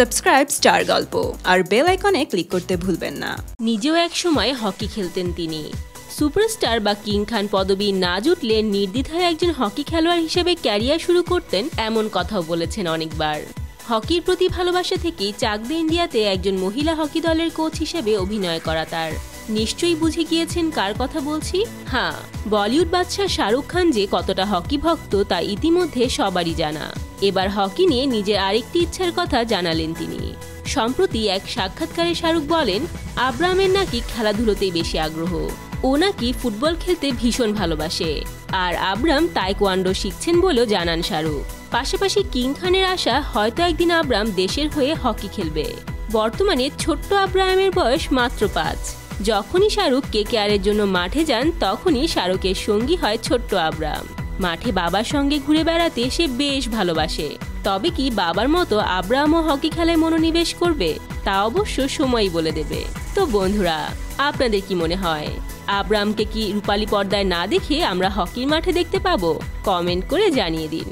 Subscribe star গল্প আর bell আইকনে click করতে ভুলবেন না। নিজেও একসময় হকি খেলতেন তিনি। সুপারস্টার বা কিং খান পদবি না জুটলে নির্দ্বিধায় একজন হকি খেলোয়াড় হিসেবে ক্যারিয়ার শুরু করতেন এমন কথাও বলেছেন অনেকবার। হকির প্রতি ভালোবাসা থেকেই চাকদে ইন্ডিয়াতে একজন মহিলা হকি দলের কোচ হিসেবে অভিনয় করা তার। নিশ্চয়ই বুঝে গিয়েছেন কার কথা বলছি? হ্যাঁ বলিউড বাদশাহ শাহরুখ খান যে কতটা হকি ভক্ত তা ইতিমধ্যে সবারই জানা। এবার হকি নিয়ে নিজের আরেকটি ইচ্ছার কথা জানালেন তিনি। সম্প্রতি এক সাক্ষাৎকারে শাহরুখ বলেন আব্রাহামের নাকি খেলাধুলোতেই বেশি আগ্রহ। ও নাকি ফুটবল খেলতে ভীষণ ভালোবাসে। আর আব্রাম তাইকোয়ান্ডো শিখছেন বলেও জানান শাহরুখ। পাশাপাশি কিং খানের আশা, হয়তো একদিন আব্রাম দেশের হয়ে হকি খেলবে। বর্তমানে ছোট্ট আব্রাহামের বয়স মাত্র পাঁচ। যখনই শাহরুখ কে জন্য মাঠে যান, তখনই শাহরুখের সঙ্গী হয় ছোট্ট আব্রাম। মাঠে বাবার সঙ্গে ঘুরে বেড়াতে সে বেশ ভালোবাসে। তবে কি বাবার মতো আব্রাহামও হকি খেলায় মনোনিবেশ করবে, তা অবশ্য সময়ই বলে দেবে। তো বন্ধুরা, আপনাদের কি মনে হয়? আব্রামকে কি রূপালী পর্দায় না দেখে আমরা হকির মাঠে দেখতে পাবো? কমেন্ট করে জানিয়ে দিন।